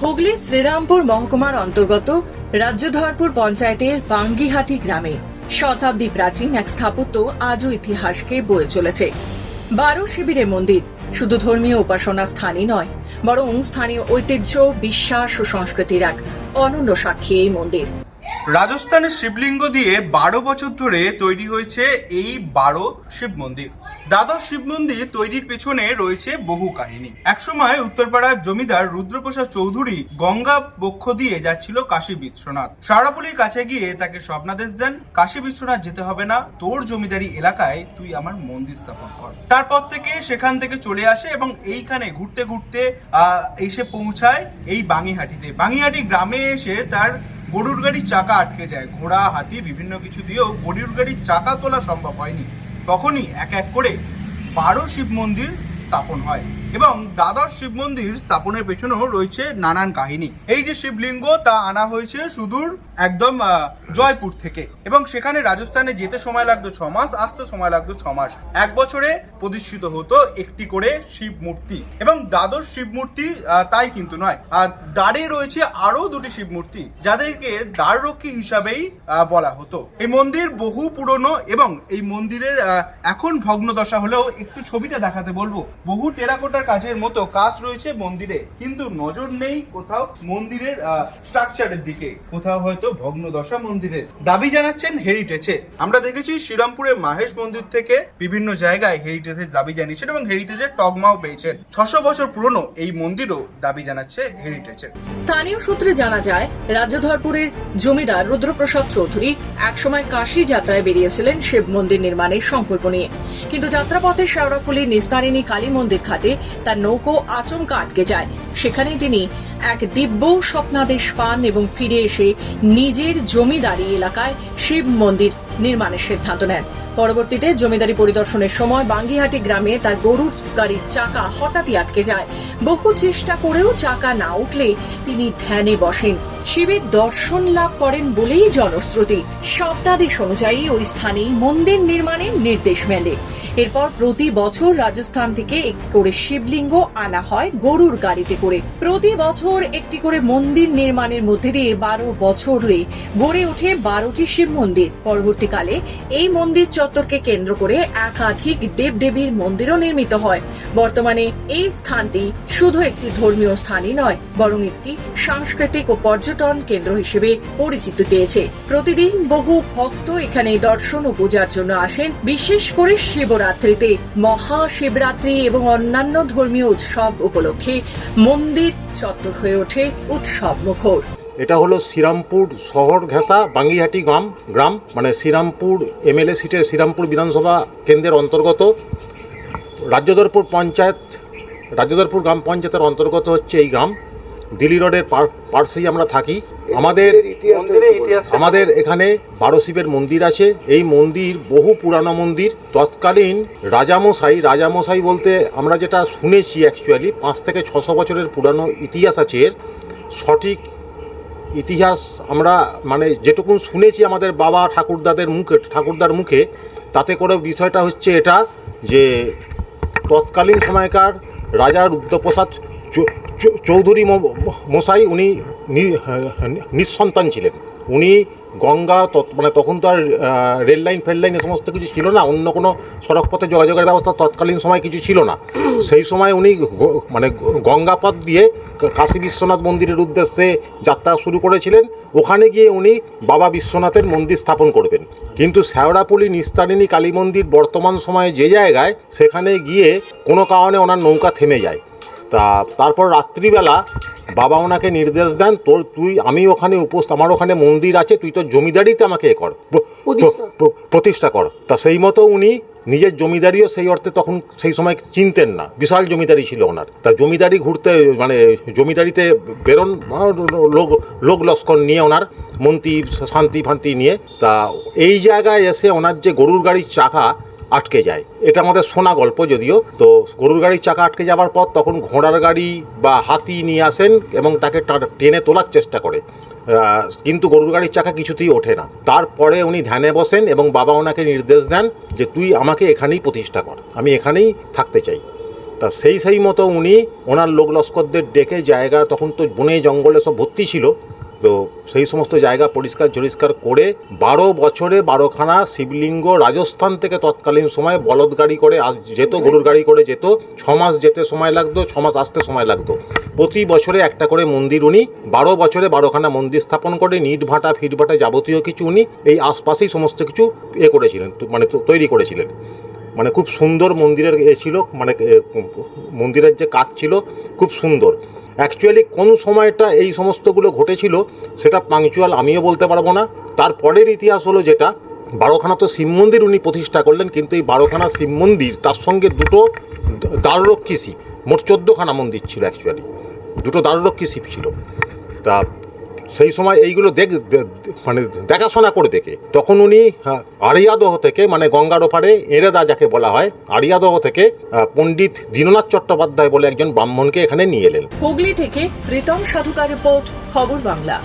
হুগলি শ্রীরামপুর মহকুমার অন্তর্গত রাজ্যধরপুর পঞ্চায়েতের বাঙ্গিহাটি গ্রামে শতাব্দী প্রাচীন এক স্থাপত্য আজও ইতিহাসকে বয়ে চলেছে। বারো শিবিরে মন্দির শুধু ধর্মীয় উপাসনা স্থানই নয়, বরং স্থানীয় ঐতিহ্য, বিশ্বাস ও সংস্কৃতির এক অনন্য সাক্ষী এই মন্দির। রাজস্থানের শিবলিঙ্গ দিয়ে বারো বছর ধরে তৈরি হয়েছে এই বারো শিব মন্দির। দ্বাদশ শিব মন্দির তৈরির পেছনে রয়েছে বহু কাহিনী। একসময় উত্তরপাড়ার জমিদার রুদ্রপ্রসাদ চৌধুরী গঙ্গা বক্ষ দিয়ে যাচ্ছিল কাশী বিশ্বনাথ। সারাপুলির কাছে গিয়ে তাকে স্বপ্নাদেশ দেন, কাশী বিশ্বনাথ যেতে হবে না, তোর জমিদারি এলাকায় তুই আমার মন্দির স্থাপন কর। তারপর থেকে সেখান থেকে চলে আসে এবং এইখানে ঘুরতে ঘুরতে এসে পৌঁছায় এই বাঙিহাটিতে। বাঙিহাটি গ্রামে এসে তার গরুর গাড়ির চাকা আটকে যায়, ঘোড়া, হাতি, বিভিন্ন কিছু দিয়েও গরুর গাড়ির চাকা তোলা সম্ভব হয়নি। তখনই এক এক করে বারো শিব মন্দির স্থাপন হয়। এবং দ্বাদশ শিব মন্দির স্থাপনের পেছনেও রয়েছে নানান কাহিনী। এই যে শিবলিঙ্গ, তা আনা হয়েছে সুদূর একদম জয়পুর থেকে। এবং সেখানে রাজস্থানে যেতে সময় লাগতো ছ মাস, আসতে সময় লাগতো ছ মাস। এক বছরে প্রতিষ্ঠিত হতো একটি করে শিব মূর্তি। এবং দ্বাদশ শিব মূর্তি তাই কিন্তু নয়। আর দ্বারে রয়েছে আরও দুটি শিব মূর্তি, যাদেরকে দ্বাররক্ষী হিসাবেই বলা হতো। এই মন্দির বহু পুরনো এবং এই মন্দিরের এখন ভগ্নদশা হলেও একটু ছবিটা দেখাতে বলব। বহু টেরাকোটার কাজের মতো কাজ রয়েছে মন্দিরে। কিন্তু নজর নেই কোথাও মন্দিরের স্ট্রাকচারের দিকে। কোথাও হয়তো ভগ্ন দশা মন্দিরের দাবি জানাচ্ছেন হেরিটেজে আমরা দেখেছি শ্রীরামপুরের মাহেশ মন্দির থেকে বিভিন্ন জায়গায় হেরিটেজের দাবি জানিয়েছেন এবং হেরিটেজের টগমাও পেয়েছেন। ছশো বছর পুরনো এই মন্দিরও দাবি জানাচ্ছে হেরিটেজের স্থানীয় সূত্রে জানা যায় রাজ্যধরপুরের জমিদার রুদ্রপ্রসাদ চৌধুরী একসময় কাশী যাত্রায় বেরিয়েছিলেন শিব মন্দির নির্মাণের সংকল্প নিয়ে। কিন্তু যাত্রাপথে শেওড়াফুলির নিস্তারিণী কালী মন্দির ঘাটে তার নৌকো আচমকা আটকে যায় সেখানেই তিনি এক দিব্য স্বপ্নাদেশ পান এবং ফিরে এসে নিজের জমিদারি এলাকায় শিব মন্দির নির্মাণের সিদ্ধান্ত নেন। পরবর্তীতে জমিদারি পরিদর্শনের সময় বাঙ্গিহাটি গ্রামে তার গরুর গাড়ির চাকা হঠাৎই আটকে যায়। বহু চেষ্টা করেও চাকা না উঠলে তিনি ধ্যানে বসেন। শিবের দর্শন লাভ করেন বলেই জনশ্রুতি। স্বপ্নাদেশ অনুযায়ী ওই স্থানেই মন্দির নির্মাণের নির্দেশ মেলে। এরপর প্রতি বছর রাজস্থান থেকে একটি করে শিবলিঙ্গ আনা হয় গরুর গাড়িতে প্রতি বছর একটি করে মন্দির নির্মাণের মধ্যে দিয়ে বারো বছরে গড়ে ওঠে বারোটি শিব মন্দির। পরবর্তীকালে এই মন্দির চত্বরকে কেন্দ্র করে একাধিক দেবদেবীর মন্দিরও নির্মিত হয়। বর্তমানে এই স্থানটি শুধু একটি ধর্মীয় স্থানই নয়, বরং একটি সাংস্কৃতিক ও পর্যটন কেন্দ্র হিসেবে পরিচিতি পেয়েছে। প্রতিদিন বহু ভক্ত এখানে দর্শন ও পূজার জন্য আসেন, বিশেষ করে শিবরাত্রিতে। মহাশিবরাত্রি এবং অন্যান্য ধর্মীয় উৎসব উপলক্ষে মন্দির চত্বর হয়ে ওঠে উৎসব মুখর। এটা হলো শ্রীরামপুর শহর ঘেঁষা বাঙ্গিহাটি গ্রাম গ্রাম মানে শ্রীরামপুর এমএলএ সিটের শ্রীরামপুর বিধানসভা কেন্দ্রের অন্তর্গত। রাজ্যদরপুর পঞ্চায়েত, রাজ্যদরপুর গ্রাম পঞ্চায়েতের অন্তর্গত হচ্ছে এই গ্রাম। দিল্লি রোডের পার- পার্শ্বেই আমরা থাকি। আমাদের আমাদের এখানে বারো শিবের মন্দির আছে। এই মন্দির বহু পুরানো মন্দির। তৎকালীন রাজামশাই রাজামশাই বলতে আমরা যেটা শুনেছি অ্যাকচুয়ালি পাঁচ থেকে ছশো বছরের পুরানো ইতিহাস আছে এর। সঠিক ইতিহাস আমরা মানে যেটুকুন শুনেছি আমাদের বাবা ঠাকুরদাদের মুখে ঠাকুরদার মুখে তাতে করে বিষয়টা হচ্ছে এটা যে তৎকালীন সময়কার রাজা রুদ্রপ্রসাদ চৌধুরী মশাই উনি নিঃসন্তান ছিলেন। উনি গঙ্গা মানে তখন তো আর রেল লাইন, ফেল লাইন এ সমস্ত কিছু ছিল না, অন্য কোনো সড়কপথে যোগাযোগের ব্যবস্থা তৎকালীন সময় কিছু ছিল না। সেই সময় উনি মানে গঙ্গাপথ দিয়ে কাশী বিশ্বনাথ মন্দিরের উদ্দেশ্যে যাত্রা শুরু করেছিলেন। ওখানে গিয়ে উনি বাবা বিশ্বনাথের মন্দির স্থাপন করবেন। কিন্তু শ্যাওড়াপল্লী নিস্তারিণী কালী মন্দির বর্তমান সময়ে যে জায়গায়, সেখানে গিয়ে কোনো কারণে ওনার নৌকা থেমে যায়। তা তারপর রাত্রিবেলা বাবা ওনাকে নির্দেশ দেন তোর তুই আমি ওখানে উপস্থ আমার ওখানে মন্দির আছে তুই তোর জমিদারিতে আমাকে এ কর প্র- প্র- প্র- প্রতিষ্ঠা কর। তা সেই মতো উনি নিজের জমিদারিও সেই অর্থে তখন সেই সময় চিনতেন না বিশাল জমিদারি ছিল ওনার। তা জমিদারি ঘুরতে মানে জমিদারিতে বেরোন লোক লোক লস্কর নিয়ে ওনার মন্ত্রী শান্তি ফান্তি নিয়ে। তা এই জায়গায় এসে ওনার যে গরুর গাড়ির চাকা আটকে যায়। এটা আমাদের শোনা গল্প যদিও। তো গরুর গাড়ির চাকা আটকে যাওয়ার পর তখন ঘোড়ার গাড়ি বা হাতি নিয়ে আসেন এবং তাকে টেনে তোলার চেষ্টা করে। কিন্তু গরুর গাড়ির চাকা কিছুতেই ওঠে না। তারপরে উনি ধ্যানে বসেন এবং বাবা ওনাকে নির্দেশ দেন যে, তুই আমাকে এখানেই প্রতিষ্ঠা কর। আমি এখানেই থাকতে চাই। তা সেই সেই মতো উনি ওনার লোক লস্করদের ডেকে জায়গা, তখন তো বনে জঙ্গলে সব ভর্তি ছিল। তো সেই সমস্ত জায়গা পরিষ্কার পরিষ্কার করে বারো বছরে বারোখানা শিবলিঙ্গ রাজস্থান থেকে তৎকালীন সময় বলদ গাড়ি করে যেত, গরুর গাড়ি করে যেত ছ মাস যেতে সময় লাগতো ছ মাস আসতে সময় লাগতো। প্রতি বছরে একটা করে মন্দির উনি, বারো বছরে বারোখানা মন্দির স্থাপন করে, নিট ভাটা, ফিট ভাটা যাবতীয় কিছু উনি এই আশপাশেই সমস্ত কিছু এ করেছিলেন মানে তৈরি করেছিলেন। মানে খুব সুন্দর মন্দিরের এ ছিল মানে মন্দিরের যে কাজ ছিল, খুব সুন্দর। অ্যাকচুয়ালি কোন সময়টা এই সমস্তগুলো ঘটেছিল, সেটা পাংচুয়াল আমিও বলতে পারব না। তারপরের ইতিহাস হলো যেটা, বারোখানা তো শিব মন্দির উনি প্রতিষ্ঠা করলেন, কিন্তু এই বারোখানা শিব মন্দির, তার সঙ্গে দুটো দ্বাররক্ষী শিব, মোট চোদ্দোখানা মন্দির ছিল অ্যাকচুয়ালি দুটো দ্বাররক্ষী শিব ছিল। তা সেই সময় এইগুলো দেখ মানে দেখাশোনা করে দেখে। তখন উনি আরিয়াদহ থেকে মানে গঙ্গার ওপারে এরেদা যাকে বলা হয়, আরিয়াদহ থেকে পণ্ডিত দীননাথ চট্টোপাধ্যায় বলে একজন ব্রাহ্মণকে এখানে নিয়ে এলেন। হুগলি থেকে প্রীতম সাধুকার রিপোর্ট, খবর বাংলা।